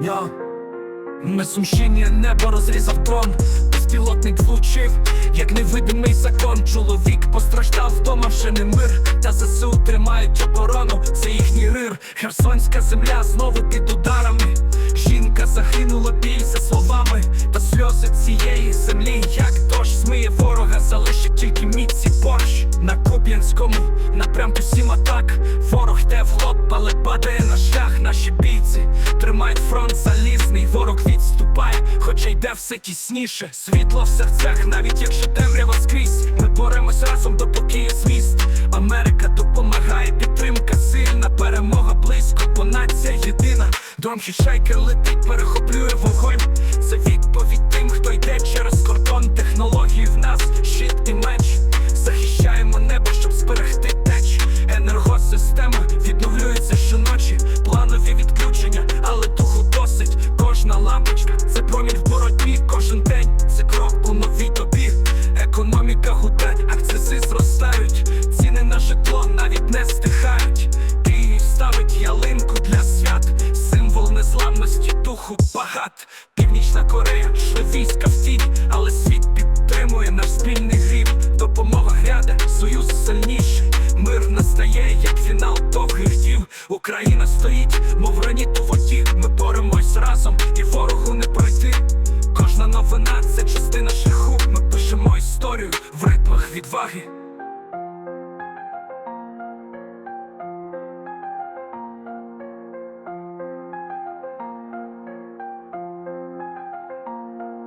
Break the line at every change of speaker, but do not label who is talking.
Йо на Сумщині небо розрізав дрон Безпілотник влучив, як невидимий закон. Чоловік постраждав вдома вже не мир. Та ЗСУ тримають оборону, це їхній рир. Херсонська земля знову під ударами. Жінка загинула біль за словами. Та сльози цієї землі, як дощ змиє ворога, залишить тільки міці борщ. На Куп'янському напрямку сім атак. Ворог йде в лоб, але падає на хоча йде все тісніше, світло в серцях, навіть якщо темрява скрізь, ми боремось разом допоки є звіст. Америка допомагає, підтримка сильна, перемога близько, бо нація єдина. Дром хішайки летить, перехоплює вогонь. Це відповідь тим, хто йде через кордон. Технології в нас щит і меч. Захищаємо небо, щоб зберегти теч, енергосистема. агат, північна Корея, шле війська всі, але світ підтримує наш спільний гріб. Допомога гряде, союз сильніший. Мир настає, як фінал довгих дів. Україна стоїть, мов раніт у воді. Ми боремось разом. і